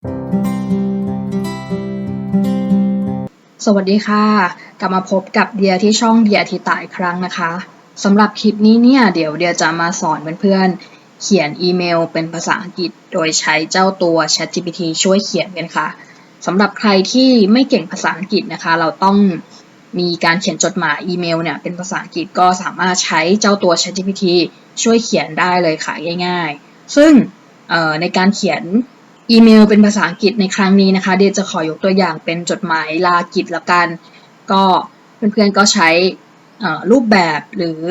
สวัสดีค่ะ กลับมาพบกับเดียที่ช่องเดียทีตายครั้งนะคะสำหรับคลิปนี้เนี่ยเดี๋ยวเดียจะมาสอนเพื่อนๆเขียนอีเมลเป็นภาษาอังกฤษ โดยใช้เจ้าตัว ChatGPT ช่วยเขียนกันค่ะสำหรับใครที่ไม่เก่งภาษาอังกฤษนะคะ เราต้องมีการเขียนจดหมายอีเมลเนี่ยเป็นภาษาอังกฤษก็สามารถใช้เจ้าตัว ChatGPT ช่วยเขียนได้เลยค่ะง่าย ๆ ซึ่งในการเขียน อีเมลเป็นภาษาอังกฤษในครั้งนี้นะคะ เดียจะขอยกตัวอย่างเป็นจดหมายลากิจละกัน ก็เพื่อนๆก็ใช้รูปแบบหรือ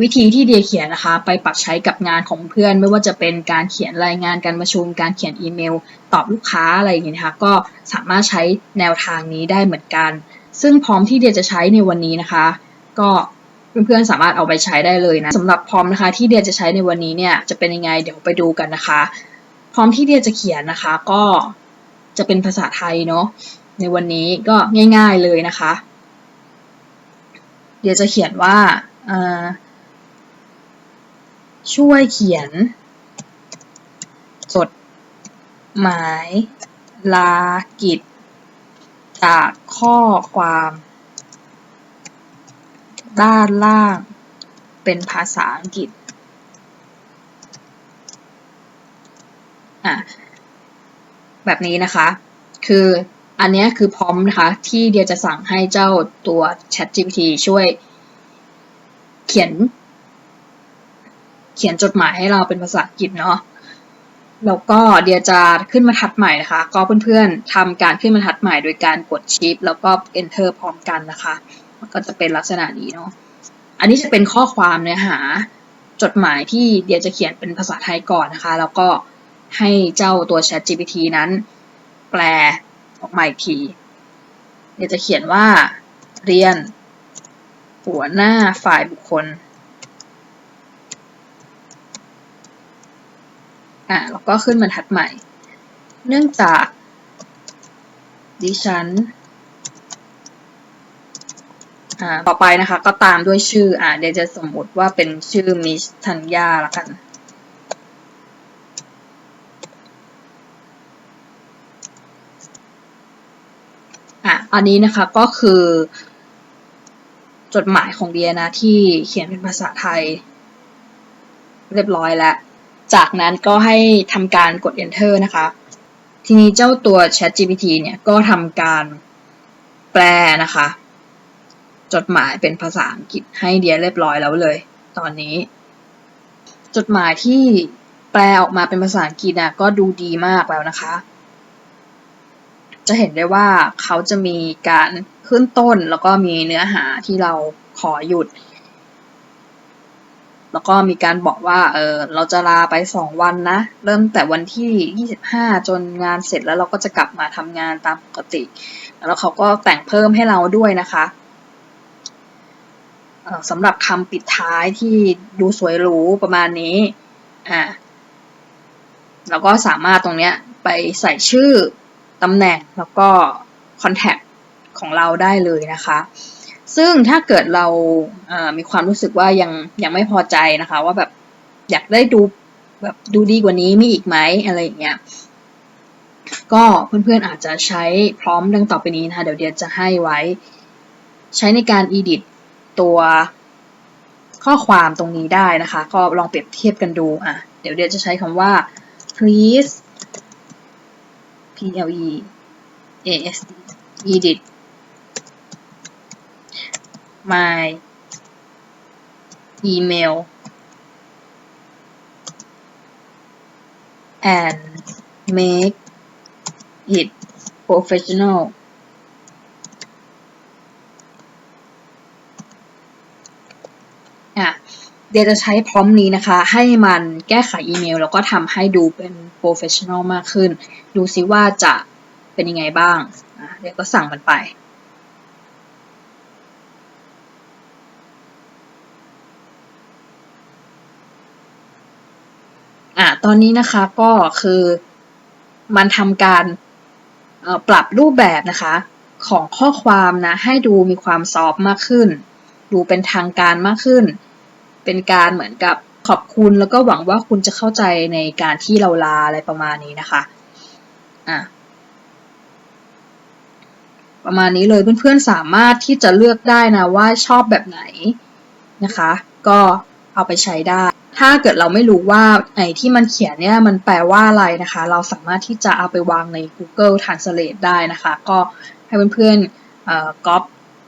วิธีที่เดียเขียนนะคะ ไปปรับใช้กับงานของเพื่อน ไม่ว่าจะเป็นการเขียนรายงานการประชุม การเขียนอีเมล ตอบลูกค้าอะไรอย่างเงี้ยนะคะ ก็สามารถใช้แนวทางนี้ได้เหมือนกัน ซึ่งพร้อมที่เดียจะใช้ในวันนี้นะคะ ก็เพื่อนๆสามารถเอาไปใช้ได้เลยนะสำหรับพร้อมนะคะที่เดียจะใช้ในวันนี้เนี่ยจะเป็นยังไงเดี๋ยวไปดูกันนะคะ พร้อมที่เดียจะเขียนนะคะ ก็จะเป็นภาษาไทยเนาะในวันนี้ก็ง่ายๆเลยนะคะ เดี๋ยวจะเขียนว่าช่วยเขียน จดหมายลากิจ จากข้อความ ด้านล่างเป็นภาษาอังกฤษ อะแบบนี้นะคะ คืออันนี้คือพร้อมนะคะ ที่เดียจะสั่งให้เจ้าตัว Chat GPT ช่วย เขียน เขียนจดหมายให้เราเป็นภาษาอังกฤษเนาะแล้วก็เดียจะขึ้นมาทัดใหม่นะคะ ก็เพื่อนๆทำการขึ้นมาทัดใหม่โดยการกด Shift แล้วก็ Enter พร้อมกันนะคะ มันก็จะเป็นลักษณะนี้เนาะอันนี้จะเป็นข้อความเนื้อหาจดหมายที่เดียจะเขียนเป็นภาษาไทยก่อนนะคะ แล้วก็ ให้เจ้าตัว Chat GPT นั้น แปลออกมาอีกทีเดี๋ยวจะเขียนว่า เรียน หัวหน้าฝ่ายบุคคลอะแล้วก็ขึ้นบรรทัดใหม่ เนื่องจากดิฉันอ่าต่อไปนะคะก็ตามด้วยชื่ออ่าเดี๋ยวจะสมมติว่าเป็นชื่อมิสธัญญาละกัน อันนี้นะคะก็คือ จดหมายของเดียนะที่เขียนเป็นภาษาไทย เรียบร้อยแล้ว จากนั้นก็ให้ทำการกด enter นะคะ ทีนี้เจ้าตัว Chat GPT เนี่ยก็ทำการแปลนะคะ จดหมายเป็นภาษาอังกฤษให้เดียเรียบร้อยแล้วเลย ตอนนี้ จดหมายที่แปลออกมาเป็นภาษาอังกฤษนะก็ดูดีมากแล้วนะคะ จะเห็นได้ว่าเขาจะมีการขึ้นต้นแล้วก็มีเนื้อหาที่เราขอหยุด แล้วก็มีการบอกว่าเออเราจะลาไปสองวันนะ เริ่มแต่วันที่ยี่สิบห้าจนงานเสร็จแล้วเราก็จะกลับมาทำงานตามปกติ แล้วเขาก็แต่งเพิ่มให้เราด้วยนะคะสำหรับคำปิดท้ายที่ดูสวยหรูประมาณนี้อ่าเราก็สามารถตรงเนี้ยไปใส่ชื่อ ตำแหน่งแล้วก็คอนแทคของเราได้เลยนะคะ ซึ่งถ้าเกิดเรามีความรู้สึกว่ายังยังไม่พอใจนะคะ ว่าแบบอยากได้ดูแบบดูดีกว่านี้มีอีกไหมอะไรอย่างเงี้ยก็เพื่อนๆอาจจะใช้พร้อมดังต่อไปนี้นะคะ เดี๋ยวเดียจะให้ไว้ ใช้ในการ edit ตัวข้อความตรงนี้ได้นะคะ ก็ลองเปรียบเทียบกันดูอะเดี๋ยวเดียจะใช้คำว่า please pleasd edit my email and make it professional. เดี๋ยวจะใช้พร้อมนี้นะคะ ให้มันแก้ไขอีเมล แล้วก็ทำให้ดูเป็นโปรเฟชชั่นอลมากขึ้น ดูซิว่าจะเป็นยังไงบ้าง เดี๋ยวก็สั่งมันไป อะตอนนี้นะคะก็คือมันทำการปรับรูปแบบนะคะ ของข้อความนะ ให้ดูมีความซอฟมากขึ้น ดูเป็นทางการมากขึ้น เป็นการเหมือนกับขอบคุณแล้วก็หวังว่าคุณจะเข้าใจในการที่เราลาอะไรประมาณนี้นะคะอะประมาณนี้เลยเพื่อนๆสามารถที่จะเลือกได้นะว่าชอบแบบไหนนะคะ ก็เอาไปใช้ได้ ถ้าเกิดเราไม่รู้ว่าไอ้ที่มันเขียนเนี่ยมันแปลว่าอะไรนะคะ เราสามารถที่จะเอาไปวางใน Google Translate ได้นะคะ ก็ให้เพื่อนๆก๊อป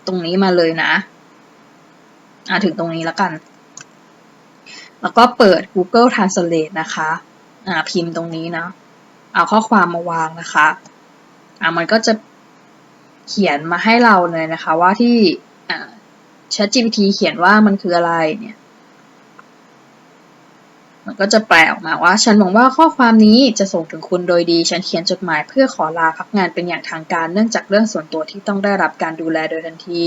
ตรงนี้มาเลยนะอ่าถึงตรงนี้แล้วกัน แล้วก็เปิด Google Translate นะคะอ่าพิมพ์ตรงนี้นะ เอาข้อความมาวางนะคะอ่ามันก็จะเขียนมาให้เราเลยนะคะว่าที่อ่า ChatGPT เขียนว่ามันคืออะไรเนี่ย มันก็จะแปลออกมาว่า ฉันหวังว่าข้อความนี้จะส่งถึงคุณโดยดี ฉันเขียนจดหมายเพื่อขอลาพักงานเป็นอย่างทางการ เนื่องจากเรื่องส่วนตัวที่ต้องได้รับการดูแลโดยทันที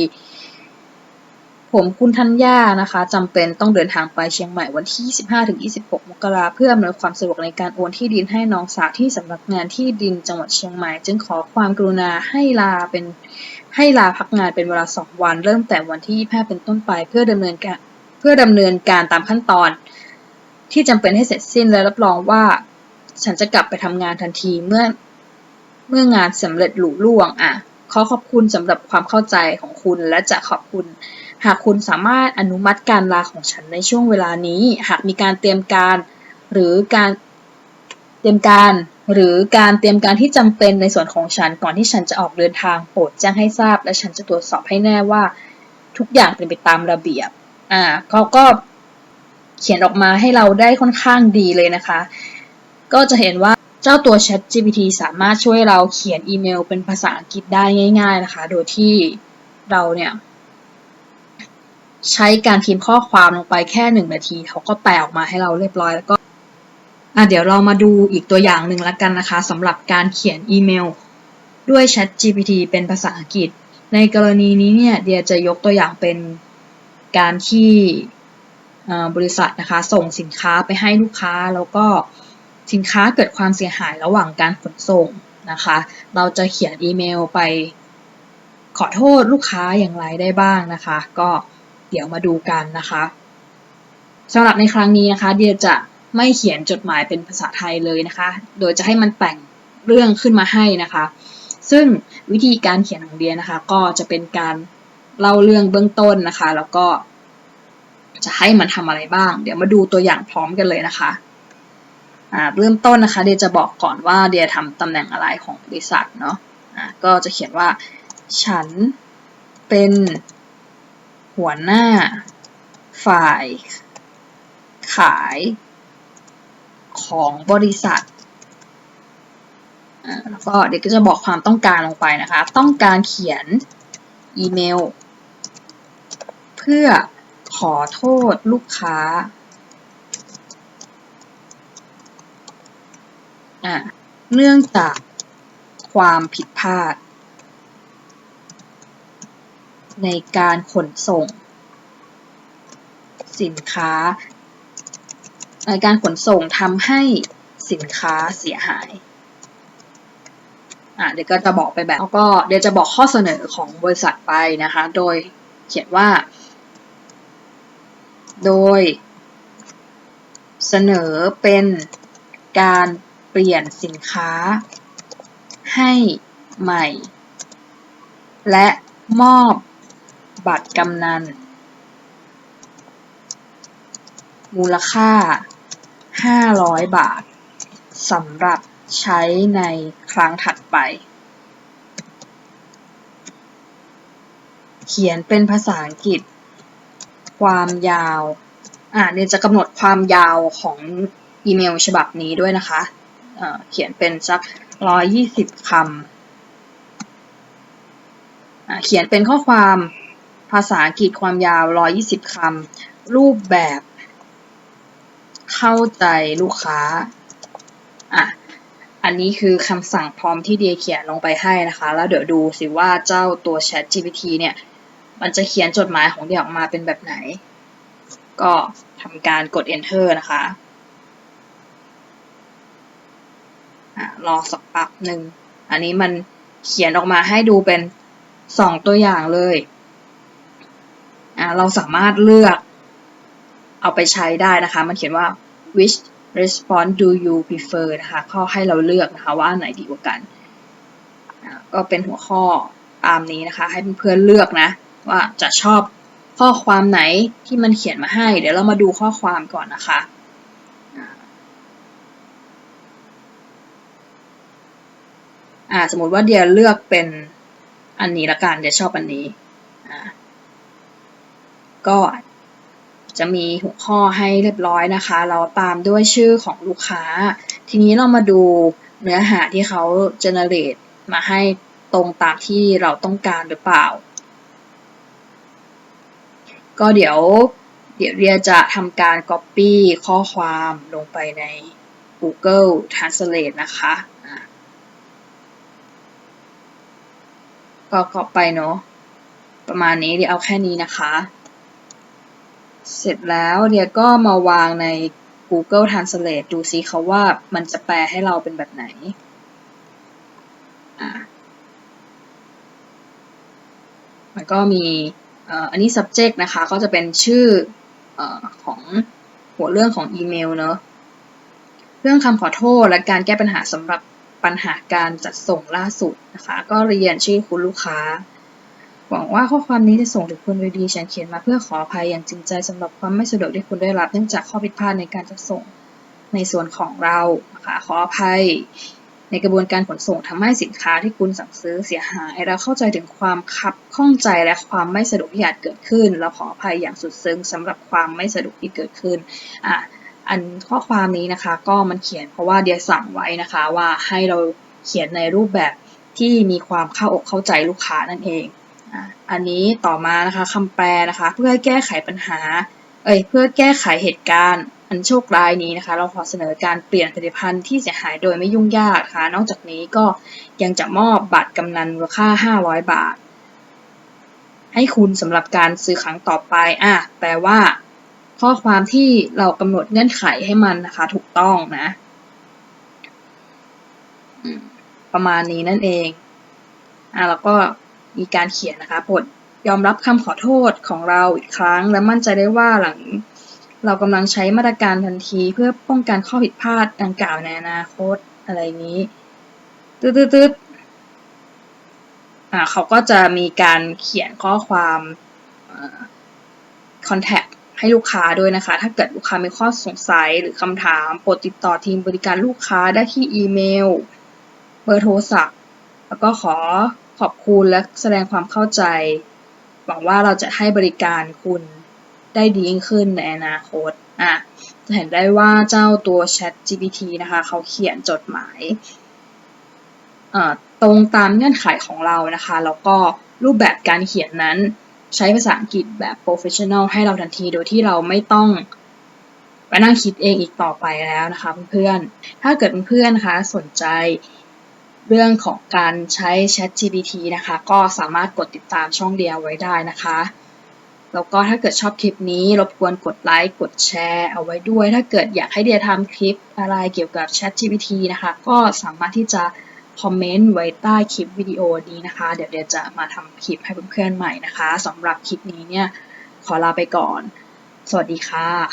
ผมคุณทัญญานะคะจำเป็นต้องเดินทางไปเชียงใหม่วันที่15-26 มกราเพื่ออำนวยความสะดวกในการโอนที่ดินให้น้องสาวที่สำนักงานที่ดินจังหวัดเชียงใหม่ จึงขอความกรุณาให้ลาเป็นให้ลาพักงานเป็นเวลา 2 วัน เริ่มแต่วันที่ 25 เป็นต้นไป เพื่อดำเนินการเพื่อดำเนินการตามขั้นตอน ที่จำเป็นให้เสร็จสิ้นและรับรองว่า ฉันจะกลับไปทำงานทันทีเมื่อเมื่องานสำเร็จหลุล่วงอะขอขอบคุณสำหรับความเข้าใจของคุณและจะขอบคุณ หากคุณสามารถอนุมัติการลาของฉันในช่วงเวลานี้ หากมีการเตรียมการหรือการเตรียมการ หรือการเตรียมการที่จำเป็นในส่วนของฉันก่อนที่ฉันจะออกเดินทางโปรดแจ้งให้ทราบ และฉันจะตรวจสอบให้แน่ว่าทุกอย่างเป็นไปตามระเบียบ อ่าเขาก็เขียนออกมาให้เราได้ค่อนข้างดีเลยนะคะ ก็จะเห็นว่าเจ้าตัว Chat GPT สามารถช่วยเราเขียนอีเมลเป็นภาษาอังกฤษได้ง่าย ๆนะคะ โดยที่เราเนี่ย ใช้การพิมพ์ข้อความลงไปแค่หนึ่งนาทีเขาก็แปลออกมาให้เราเรียบร้อยแล้วก็อะเดี๋ยวเรามาดูอีกตัวอย่างหนึ่งล้วกันนะคะสำหรับการเขียนอีเมล ด้วย Chat GPT เป็นภาษาอังกฤษ ในกรณีนี้เนี่ยเดียจะยกตัวอย่างเป็นการที่บริษัทนะคะส่งสินค้าไปให้ลูกค้าแล้วก็สินค้าเกิดความเสียหายระหว่างการขนส่งนะคะ เราจะเขียนอีเมลไปขอโทษลูกค้าอย่างไรได้บ้างนะคะ ก็ เดี๋ยวมาดูกันนะคะสำหรับในครั้งนี้นะคะเดียจะไม่เขียนจดหมายเป็นภาษาไทยเลยนะคะ โดยจะให้มันแต่งเรื่องขึ้นมาให้นะคะ ซึ่งวิธีการเขียนของเดียนะคะ ก็จะเป็นการเล่าเรื่องเบื้องต้นนะคะ แล้วก็ จะให้มันทำอะไรบ้าง เดี๋ยวมาดูตัวอย่างพร้อมกันเลยนะคะเริ่มต้นนะคะ เดียจะบอกก่อนว่าเดียทำตำแหน่งอะไรของบริษัทเนาะะก็จะเขียนว่า ฉันเป็น หัวหน้า ฝ่าย ขาย ของบริษัทแล้วก็เด็กก็จะบอกความต้องการลงไปนะคะ ต้องการเขียนอีเมล เพื่อขอโทษลูกค้าเนื่องจากความผิดพลาด ในการขนส่ง สินค้า ในการขนส่งทำให้สินค้าเสียหายอะเดี๋ยวก็จะบอกไปแบบแล้วก็เดี๋ยวจะบอกข้อเสนอของบริษัทไปนะคะ โดยเขียนว่า โดย เสนอเป็นการเปลี่ยนสินค้า ให้ใหม่ และมอบ บัตรกำนัน มูลค่า 500 บาทสำหรับใช้ในครั้งถัดไป เขียนเป็นภาษาอังกฤษ ความยาว อ่าเนี่ยจะกำหนดความยาวของอีเมลฉบับนี้ด้วยนะคะเเขียนเป็นสัก120คำเขียนเป็นข้อความ ภาษาอังกฤษความยาว 120 คำ รูปแบบ เข้าใจลูกค้า อะ อันนี้คือคำสั่งพร้อมที่เดียเขียนลงไปให้นะคะ แล้วเดี๋ยวดูสิว่าเจ้าตัว Chat GPT เนี่ย มันจะเขียนจดหมายของเดียออกมาเป็นแบบไหน ก็ทำการกด enter นะคะรอสักปับหนึ่ง อันนี้มันเขียนออกมาให้ดูเป็นสองตัวอย่างเลย เราสามารถเลือกเอาไปใช้ได้นะคะ มันเขียนว่า which response do you prefer นะคะข้อให้เราเลือกนะคะว่าอันไหนดีกว่ากัน ก็เป็นหัวข้อตามนี้นะคะ ให้เพื่อนเลือกนะ ว่าจะชอบข้อความไหนที่มันเขียนมาให้ เดี๋ยวเรามาดูข้อความก่อนนะคะอ่าสมมติว่าเดียเลือกเป็นอันนี้ละกัน เดียชอบอันนี้อ่า ก็จะมีหัวข้อให้เรียบร้อยนะคะ เราตามด้วยชื่อของลูกค้า ทีนี้เรามาดูเนื้อหาที่เขา generate มาให้ตรงตามที่เราต้องการหรือเปล่า ก็เดี๋ยวเดี๋ยวเรียจะทำการ copy ข้อความลงไปใน Google Translate นะคะ ก็ก็ไปเนาะประมาณนี้เดี๋ยวเอาแค่นี้นะคะ เสร็จแล้วเดี๋ยวก็มาวางใน Google Translate ดูซิเขาว่ามันจะแปลให้เราเป็นแบบไหนอะมันก็มีอันนี้ subject นะคะ ก็จะเป็นชื่อเอ่อของหัวเรื่องของอีเมลเนอะเรื่องคำขอโทษและการแก้ปัญหาสำหรับปัญหาการจัดส่งล่าสุดนะคะ ก็เรียนชื่อคุณลูกค้า หวังว่าข้อความนี้จะส่งถึงคุณโดยดี ฉันเขียนมาเพื่อขออภัยอย่างจริงใจสำหรับความไม่สะดวกที่คุณได้รับเนื่องจากข้อผิดพลาดในการจัดส่งในส่วนของเรานะคะขออภัย ในกระบวนการขนส่งทำให้สินค้าที่คุณสั่งซื้อเสียหาย เราเข้าใจถึงความคับข้องใจและความไม่สะดวกที่อาจเกิดขึ้น เราขออภัยอย่างสุดซึ้งสำหรับความไม่สะดวกที่เกิดขึ้นอะอันข้อความนี้นะคะ ก็มันเขียนเพราะว่าเดียสั่งไว้นะคะว่าให้เราเขียนในรูปแบบที่มีความเข้าอกเข้าใจลูกค้านั่นเอง อันนี้ต่อมานะคะคำแปลนะคะ เพื่อแก้ไขปัญหา เอ้ยเพื่อแก้ไขเหตุการณ์ อันโชคร้ายนี้นะคะ เราขอเสนอการเปลี่ยนผลิตภัณฑ์ที่เสียหายโดยไม่ยุ่งยากค่ะ นอกจากนี้ก็ยังจะมอบบัตรกำนันมูลค่า 500 บาท ให้คุณสำหรับการซื้อครั้งต่อไปอะแปลว่า ข้อความที่เรากำหนดเงื่อนไขให้มันนะคะ ถูกต้องนะประมาณนี้นั่นเองอะแล้วก็ มีการเขียนนะคะโปรดยอมรับคำขอโทษของเราอีกครั้ง และมั่นใจได้ว่าหลังเรากำลังใช้มาตรการทันทีเพื่อป้องกันข้อผิดพลาดดังกล่าวในอนาคตอะไรนี้ตืดตืดตืดอ่าเขาก็จะมีการเขียนข้อความคอนแทคให้ลูกค้าด้วยนะคะ ถ้าเกิดลูกค้ามีข้อสงสัยหรือคำถาม โปรดติดต่อทีมบริการลูกค้าได้ที่อีเมล เบอร์โทรศัพท์ แล้วก็ขอ ขอบคุณและแสดงความเข้าใจ หวังว่าเราจะให้บริการคุณได้ดียิ่งขึ้นในอนาคตอะจะเห็นได้ว่าเจ้าตัว Chat GPT นะคะเขาเขียนจดหมายตรงตามเงื่อนไขของเรานะคะ แล้วก็รูปแบบการเขียนนั้นใช้ภาษาอังกฤษแบบ professional ให้เราทันทีโดยที่เราไม่ต้องไปนั่งคิดเองอีกต่อไปแล้วนะคะเพื่อนๆ ถ้าเกิดเพื่อนๆ นะคะสนใจ เรื่องของการใช้ Chat GPT นะคะ ก็สามารถกดติดตามช่องเดียวไว้ได้นะคะ แล้วก็ถ้าเกิดชอบคลิปนี้ รบกวนกดไลค์ กดแชร์เอาไว้ด้วย ถ้าเกิดอยากให้เดียทำคลิปอะไรเกี่ยวกับ Chat GPT นะคะ ก็สามารถที่จะคอมเมนต์ไว้ใต้คลิปวิดีโอนี้นะคะ เดี๋ยวเดียจะมาทำคลิปให้เพื่อนๆใหม่นะคะสำหรับคลิปนี้เนี่ย ขอลาไปก่อน สวัสดีค่ะ